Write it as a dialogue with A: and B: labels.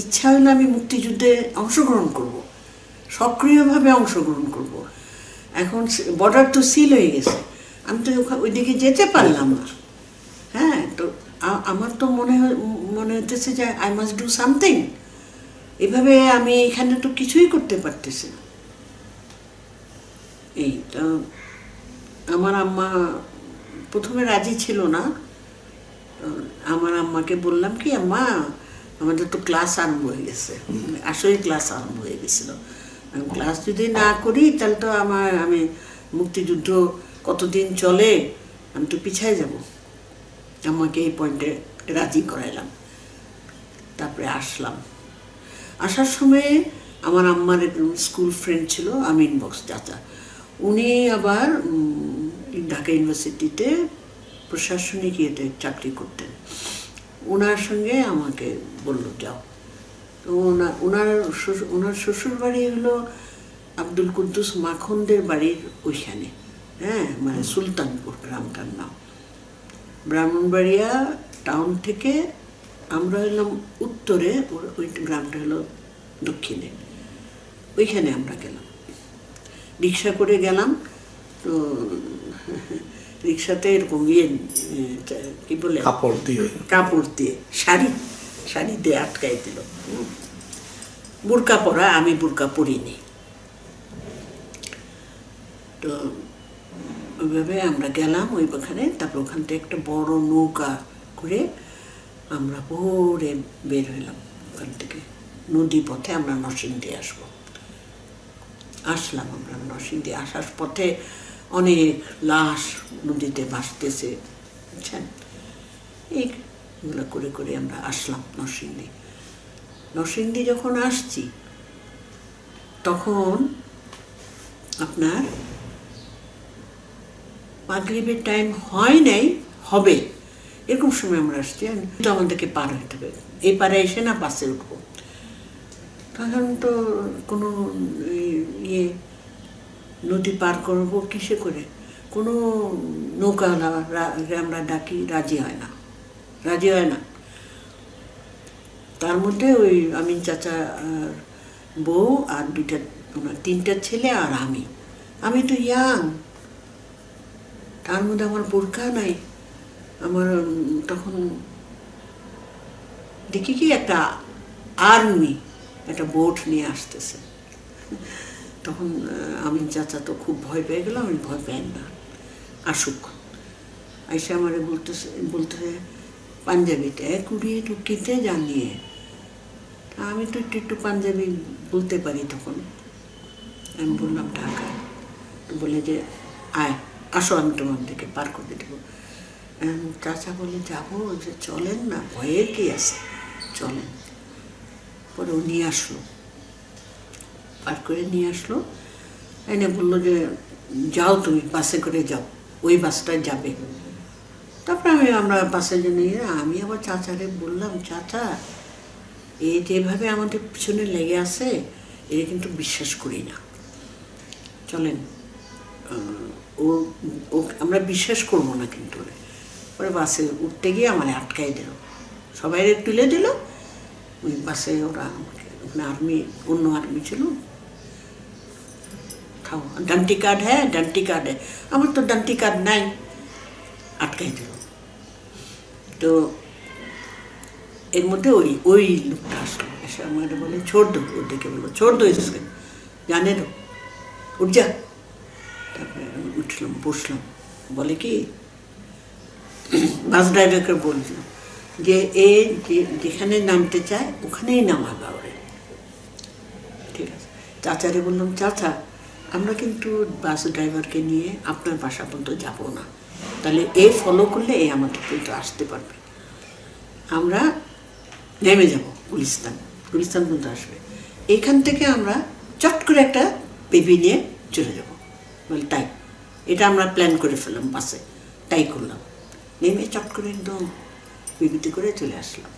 A: ইচ্ছা আমি মুক্তিযুদ্ধে অংশগ্রহণ করব। সক্রিয়ভাবে অংশগ্রহণ করব। এখন বর্ডার তো সিল হয়ে গেছে। আমি তো ওইদিকে যেতে পারলাম না। হ্যাঁ তো আমার তো মনে মনে হতেছে যে আই মাস্ট ডু সামথিং এভাবে আমি এখানে তো কিছুই করতে পারতেছি না। এই, তো আমার আম্মা প্রথমে রাজি ছিল না। আমার আম্মাকে বললাম কি, আম্মা আমাদের তো ক্লাস আরম্ভ হয়ে গেছে। আসলে ক্লাস আরম্ভ হয়ে গেছিল। আমি ক্লাস যদি না করি, তাহলে তো আমার, আমি মুক্তিযুদ্ধ কতদিন চলে, আমি তো পিছায় যাব। আমাকে এই পয়েন্টে রাজি করাইলাম। তারপরে আসলাম। আসার সময়ে আমার আম্মার একজন স্কুল ফ্রেন্ড ছিল, আমিন বক্স চাচা। উনি আবার ঢাকা ইউনিভার্সিটিতে প্রশাসনিক ইয়েতে চাকরি করতেন। ওনার সঙ্গে আমাকে বলল, যাও। তো ওনার ওনার ওনার শ্বশুর বাড়ি হলো আব্দুল কুদ্দুস মাখনদের বাড়ির ওইখানে হ্যাঁ মানে সুলতানপুর গ্রামটার নাম। ব্রাহ্মণবাড়িয়া টাউন থেকে আমরা হলাম উত্তরে ওই গ্রামটা হলো দক্ষিণে। ওইখানে আমরা গেলাম। রিক্সা করে গেলাম, তো রিক্সাতে এরকম ইয়ে কি বলে?
B: কাপড় দিয়ে।
A: কাপড় দিয়ে শাড়ি শাড়ি দিয়ে আটকাই দিল। বুরকা পরা আমি বুরকা পরিনি। তো ওইভাবে আমরা গেলাম ওই ওখানে তারপর ওখান থেকে একটা বড় নৌকা করে আমরা ভোরে বের হইলাম ওখান থেকে। নদী পথে আমরা নরসিংদী আসব। আসলাম আমরা নরসিংদী আসার পথে অনেক লাশ নদীতে ভাসতেছে, বুঝছেন? এইগুলো করে করে আমরা আসলাম নরসিংদী। নরসিংদী যখন আসছি, তখন আপনার মাগরিবের টাইম হয় নাই, হবে। এরকম সময় আমরা আসছি তো আমাদেরকে পার হইতে হবে। এই পারে এসে না বাসে উঠবো। তখন তো কোনো ইয়ে নদী পার করব কিসে করে? কোনো নৌকা না আমরা ডাকি, রাজি হয় না। রাজি হয় না। তার মধ্যে ওই আমিন চাচা আর বউ আর দুইটা তিনটা ছেলে আর আমি। আমি তো ইয়াং তার মধ্যে আমার বোরকা নাই। আমার তখন দেখি কি একটা আর্মি একটা বোট নিয়ে আসতেছে। তখন আমি চাচা তো খুব ভয় পেয়ে গেলাম, আমি ভয় পেন না। আসুক। আইসা আমারে বলতেছে বলতেছে পাঞ্জাবিতে কুড়িয়ে টুকিতে জানিয়ে আমি তো একটু একটু পাঞ্জাবি বলতে পারি তখন। আমি বললাম, ঢাকা। তো বলে যে, আয়, আসো, আমি তোমার দিকে পার করে দেবো। চাচা বলে, যাব? যে চলেন না, ভয়ের কি আছে? চলেন। পরে নিয়ে আসলো। পার করে নিয়ে আসলো। এনে বলল যে, যাও তুমি বাসে করে যাও, ওই বাসটায় যাবে। তারপরে আমি, আমরা বাসে নিয়ে, আমি আবার চাচারে বললাম, চাচা, এ যেভাবে আমাদের পিছনে লেগে আছে এটা কিন্তু বিশ্বাস করি না। চলেন ও ও, আমরা বিশ্বাস করব না কিন্তু ওরে। পরে বাসে উঠতে গিয়ে আমার আটকাই দিল। সবাই তুলে দিল। ওই বাসে ওরা আমাকে আর্মি, অন্য আর্মি ছিল খাও। ডান্টি কার্ড হ্যাঁ ডান্টি কার্ড। হ্যাঁ আমার তো ডান্টি কার্ড নাই। আটকাই দিল। তো এর মধ্যে ওই ওই লোকটা আসলো। এসে আমার বলে ছোট দো ওর দিকে। বলল ছোট দো এসে জানে তো। উঠ যা। তারপরে উঠলাম, বসলাম। বলে কি, বাস ড্রাইভারকে বলছিল যে, এ যেখানে নামতে চায়, ওখানেই নামাবে ওরে। ঠিক আছে। চাচারে বললাম, চাচা আমরা কিন্তু বাস ড্রাইভারকে নিয়ে আপনার বাসা পর্যন্ত যাব না। তাহলে এ ফলো করলে এ আমাদের কিন্তু আসতে পারবে। আমরা নেমে যাব গুলিস্তান গুলিস্তান পর্যন্ত আসবে। এখান থেকে আমরা চট করে একটা বেবি নিয়ে চলে যাব। বলে, তাই। এটা আমরা প্ল্যান করে ফেললাম বাসে। তাই করলাম। নেমে চট করে একদম বিবিতে করে চলে আসলাম।